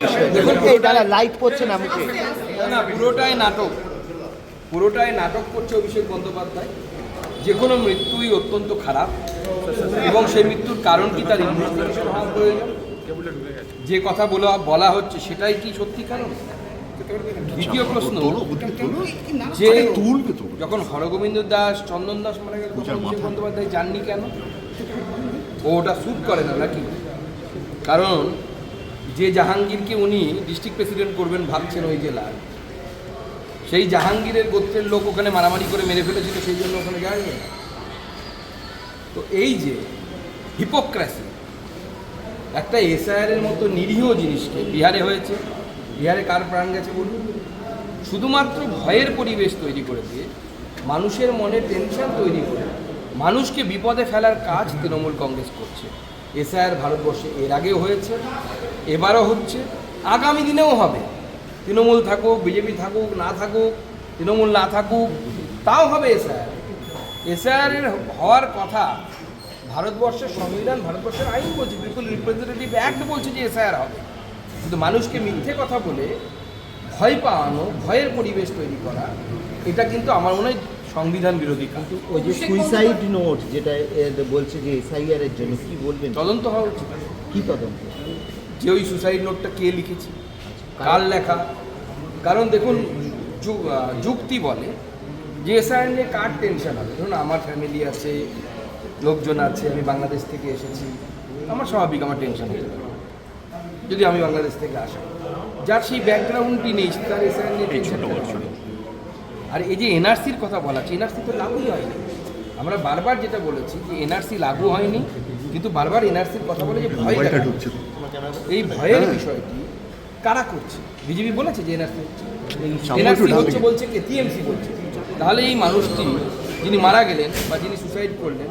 দেখুন, এই দাদা লাইট পড়ছে না মুখে। না পুরোটাই নাটক। পুরোটাই নাটক করছে অভিষেক বন্দ্যোপাধ্যায়। যে কোনো মৃত্যুই অত্যন্ত খারাপ। এবং সেই মৃত্যুর কারণ কি তার ইনভেস্টিগেশন হওয়া প্রয়োজন? যে কথা বলা বলা হচ্ছে, সেটাই কি সত্যি কারণ? দ্বিতীয় প্রশ্ন, যে যখন হরগোবিন্দ দাস, চন্দন দাস মারা গেল অভিষেক বন্দ্যোপাধ্যায় যাননি কেন? ও ওটা শ্যুট করে না নাকি? কারণ যে জাহাঙ্গীরকে উনি ডিস্ট্রিক্ট প্রেসিডেন্ট করবেন ভাবছেন ওই জেলার সেই জাহাঙ্গীরের গোত্রের লোক ওখানে মারামারি করে মেরে ফেলেছিল, সেই জন্য ওখানে যায়নি তো এই যে হিপোক্রাসি একটা এসআইআর এর মতো নিরীহ জিনিসকে বিহারে হয়েছে, বিহারে কার প্রাণ গেছে বলুন? শুধুমাত্র ভয়ের পরিবেশ তৈরি করে দিয়ে, মানুষের মনে টেনশন তৈরি করে মানুষকে বিপদে ফেলার কাজ তৃণমূল কংগ্রেস করছে। এসআইআর ভারতবর্ষে এর আগেও হয়েছে, এবারও হচ্ছে, আগামী দিনেও হবে। তৃণমূল থাকুক, বিজেপি থাকুক, না থাকুক, তৃণমূল না থাকুক, তাও হবে এসআইআর। এসআইআরের হওয়ার কথা ভারতবর্ষের সংবিধান, ভারতবর্ষের আইন বলছে পিপুল রিপ্রেজেন্টেটিভ অ্যাক্ট বলছে যে এসআইআর হবে। কিন্তু মানুষকে মিথ্যে কথা বলে ভয় পাওয়ানো, ভয়ের পরিবেশ তৈরি করা, এটা কিন্তু আমার মনে হয় সংবিধান বিরোধী কাজ। ওই যে সুইসাইড নোট যেটা বলছে যে এসআইআর এর জন্য কি বলবেন? তদন্ত হওয়া উচিত। কি তদন্ত? যে ওই সুসাইড নোটটা কে লিখেছে? কার লেখা? কারণ দেখুন যু- যুক্তি বলে যে এসআইআর নিয়ে কার টেনশন হবে? ধরুন আমার ফ্যামিলি আছে লোকজন আছে আমি বাংলাদেশ থেকে এসেছি আমার স্বাভাবিক আমার টেনশন হতে পারে। যদি আমি বাংলাদেশ থেকে আসি যার সেই ব্যাকগ্রাউন্ডটি নেই তার এসআইআর নিয়ে টেনশন আর এই যে এনআরসির কথা বলা হচ্ছে এনআরসি তো লাগুই হয়নি। আমরা বারবার যেটা বলেছি যে এনআরসি লাগু হয়নি কিন্তু বারবার এনআরসির কথা বলে যে ভয়। এই ভয়ের বিষয়টি কারা করছে? বিজেপি বলেছে যে এনআরসি এনআরসি হচ্ছে বলছে কে টিএমসি বলছে। তাহলে এই মানুষটি যিনি মারা গেলেন বা যিনি সুসাইড করলেন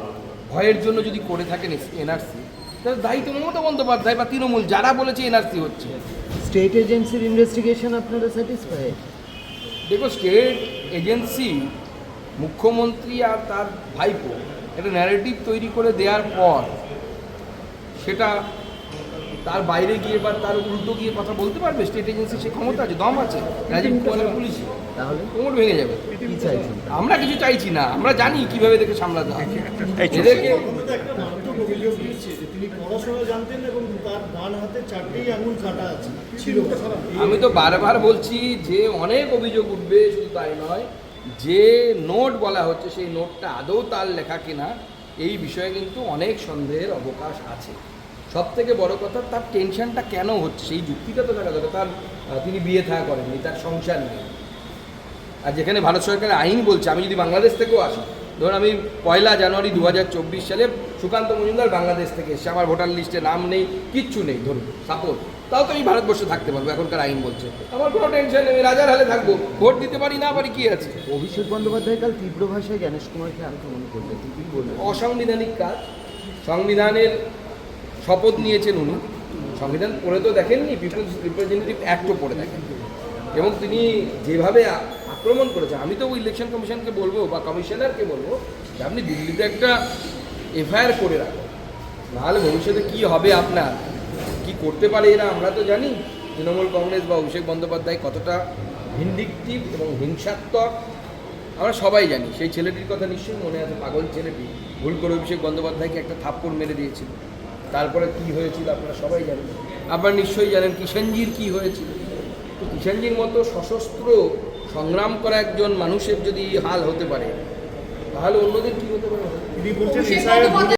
ভয়ের জন্য যদি করে থাকেন এনআরসি তাহলে দায়িত্ব মমতা বন্দ্যোপাধ্যায় বা তৃণমূল যারা বলেছে এনআরসি হচ্ছে। স্টেট এজেন্সির ইনভেস্টিগেশন আপনারা স্যাটিসফাই দেখো স্টেট এজেন্সি মুখ্যমন্ত্রী আর তার ভাইপো একটা ন্যারেটিভ তৈরি করে দেওয়ার পর সেটা তার বাইরে গিয়ে বা তার উল্টো গিয়ে কথা বলতে পারবে? স্টেট এজেন্সি সে ক্ষমতা আছে দম আছে। রাজীব কুমারের পুলিশ তাহলে? কোমর ভেঙে যাবে। আমরা কিছু চাইছি না আমরা জানি কীভাবে দেখে সামলাতে হবে এদেরকে জানতেন এবং তার আমি তো বারবার বলছি যে অনেক অভিযোগ উঠবে, শুধু তাই নয়, যে নোট বলা হচ্ছে, সেই নোটটা আদৌ তার লেখা কিনা, এই বিষয়ে কিন্তু অনেক সন্দেহের অবকাশ আছে। সব থেকে বড় কথা, তার টেনশনটা কেন হচ্ছে? সেই যুক্তিটা তো থাকা দরকার। তার তিনি বিয়ে থাকা করেননি, তার সংসার নেই। আর যেখানে ভারত সরকারের আইন বলছে, আমি যদি বাংলাদেশ থেকেও আসি ধরুন আমি পয়লা জানুয়ারি দু হাজার চব্বিশ সালে সুকান্ত মজুমদার বাংলাদেশ থেকে এসে আমার ভোটার লিস্টে নাম নেই কিচ্ছু নেই ধরুন সাপোজ তাও তো আমি ভারতবর্ষে থাকতে পারব এখনকার আইন বলছে। আমার কোনো টেনশন নেই রাজার হালে থাকব। ভোট দিতে পারি না পারি কি আছে? অভিষেক বন্দ্যোপাধ্যায় কাল তীব্র ভাষায় জ্ঞানেশ কুমারকে আক্রমণ করলেন কি বলবেন? অসাংবিধানিক কাজ। সংবিধানের শপথ নিয়েছেন উনি। সংবিধান পড়ে তো দেখেননি পিপুলস রিপ্রেজেন্টেটিভ অ্যাক্টও পড়ে দেখেন। এবং তিনি যেভাবে আক্রমণ করেছে আমি তো ওই ইলেকশন কমিশনকে বলব বা কমিশনারকে বলব যে আপনি দিল্লিতে একটা এফআইআর করে রাখুন। নাহলে ভবিষ্যতে কি হবে আপনার? কি করতে পারে এরা আমরা তো জানি। তৃণমূল কংগ্রেস বা অভিষেক বন্দ্যোপাধ্যায় কতটা ভিন্ডিকটিভ এবং হিংসাত্মক, আমরা সবাই জানি। সেই ছেলেটির কথা নিশ্চয়ই মনে আছে, পাগল ছেলেটি। ভুল করে অভিষেক বন্দ্যোপাধ্যায়কে একটা থাপ্পড় মেরে দিয়েছিল। তারপরে কি হয়েছিল আপনারা সবাই জানেন। আপনারা নিশ্চয়ই জানেন কিষাণজির কি হয়েছিল। তো কিষাণজির মতো সশস্ত্র সংগ্রাম করা একজন মানুষের যদি হাল হতে পারে তাহলে অন্যদের কি হতে পারে?